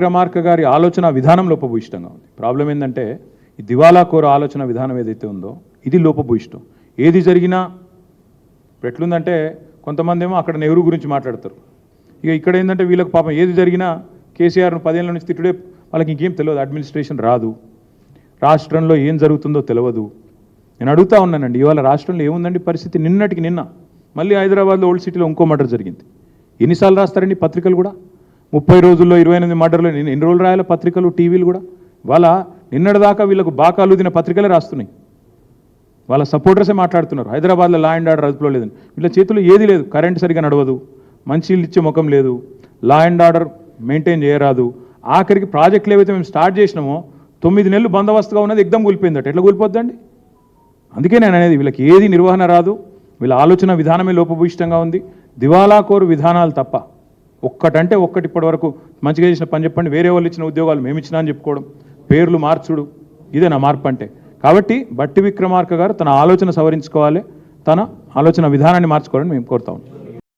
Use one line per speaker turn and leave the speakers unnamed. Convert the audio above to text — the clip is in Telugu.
విక్రమార్క గారి ఆలోచన విధానం లోపభూయిష్టంగా ఉంది. ప్రాబ్లం ఏంటంటే ఈ దివాలా కోర ఆలోచన విధానం ఏదైతే ఉందో ఇది లోపభూయిష్టం. ఏది జరిగినా ఎట్లుందంటే కొంతమంది ఏమో అక్కడ నెహ్రూ గురించి మాట్లాడతారు. ఇక ఇక్కడ ఏంటంటే వీళ్ళకి పాపం ఏది జరిగినా కేసీఆర్ను పదేళ్ళ నుంచి తిట్టుడే వాళ్ళకి ఇంకేం తెలియదు అడ్మినిస్ట్రేషన్ రాదు. రాష్ట్రంలో ఏం జరుగుతుందో తెలియదు. నేను అడుగుతా ఉన్నానండి ఇవాళ రాష్ట్రంలో ఏముందండి పరిస్థితి? నిన్నటికి నిన్న. మళ్ళీ హైదరాబాద్లో ఓల్డ్ సిటీలో ఇంకో మర్డర్ జరిగింది. ఎన్నిసార్లు రాస్తారండి పత్రికలు కూడా? ముప్పై రోజుల్లో ఇరవై ఎనిమిది మర్డర్లు ఎన్ని రోజులు రాయాలి? పత్రికలు టీవీలు కూడా. వాళ్ళ నిన్నటిదాకా వీళ్ళకు బాకాలు దిన పత్రికలే రాస్తున్నాయి. వాళ్ళ సపోర్టర్సే మాట్లాడుతున్నారు. హైదరాబాద్లో లా అండ్ ఆర్డర్ అదుపులో లేదని. వీళ్ళ చేతిలో ఏది లేదు. కరెంట్ సరిగా నడవదు. మంచి ఇచ్చే ముఖం లేదు. లా అండ్ ఆర్డర్ మెయింటైన్ చేయరాదు. ఆఖరికి ప్రాజెక్టులు ఏవైతే మేము స్టార్ట్ చేసినామో తొమ్మిది నెలలు బందోబస్తుగా ఉన్నది ఎగ్దం కూలిపోయిందట. ఎట్లా కూలిపోద్దండి? అందుకే నేను అనేది వీళ్ళకి ఏది నిర్వహణ రాదు. వీళ్ళ ఆలోచన విధానమే లోపభూయిష్టంగా ఉంది. దివాలా కోరు విధానాలు తప్ప. ఒక్కటంటే ఒక్కటి ఇప్పటి వరకు మంచిగా చేసిన పని చెప్పండి. వేరే వాళ్ళు ఇచ్చిన ఉద్యోగాలు మేము ఇచ్చినా అని చెప్పుకోవడం. పేర్లు మార్చుడు ఇదే నా మార్పు అంటే. కాబట్టి బట్టి విక్రమార్క గారు తన ఆలోచన సవరించుకోవాలి. తన ఆలోచన విధానాన్ని మార్చుకోవాలని మేము కోరుతా